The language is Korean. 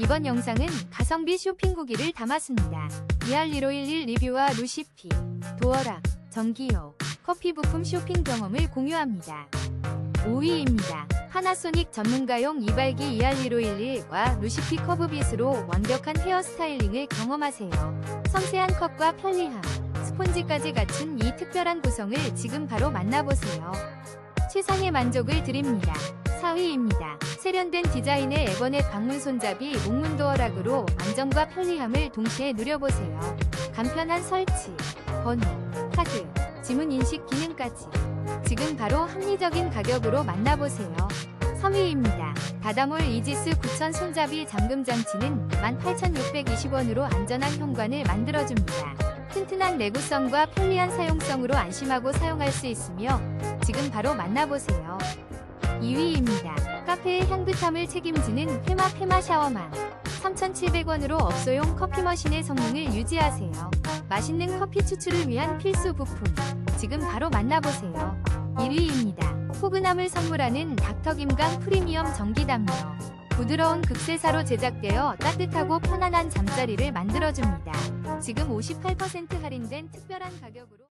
이번 영상은 가성비 쇼핑 후기를 담았습니다. 이알1511 리뷰와 루시피, 도어락, 전기요, 커피 부품 쇼핑 경험을 공유합니다. 5위입니다. 파나소닉 전문가용 이발기 ER1511과 루시피 커브빗으로 완벽한 헤어 스타일링을 경험하세요. 섬세한 컷과 편리함, 스폰지까지 갖춘 이 특별한 구성을 지금 바로 만나보세요. 최상의 만족을 드립니다. 4위입니다. 세련된 디자인의 에버넷 방문 손잡이 목문 도어락으로 안정과 편리함을 동시에 누려보세요. 간편한 설치, 번호, 카드, 지문 인식 기능까지 지금 바로 합리적인 가격으로 만나보세요. 3위입니다. 다다몰 이지스 9000 손잡이 잠금 장치는 18,620원으로 안전한 현관을 만들어줍니다. 튼튼한 내구성과 편리한 사용성으로 안심하고 사용할 수 있으며 지금 바로 만나보세요. 2위입니다. 카페의 향긋함을 책임지는 페마 페마 샤워망 3,700원으로 업소용 커피 머신의 성능을 유지하세요. 맛있는 커피 추출을 위한 필수 부품 지금 바로 만나보세요. 1위입니다. 포근함을 선물하는 닥터김강 프리미엄 전기담요 부드러운 극세사로 제작되어 따뜻하고 편안한 잠자리를 만들어줍니다. 지금 58% 할인된 특별한 가격으로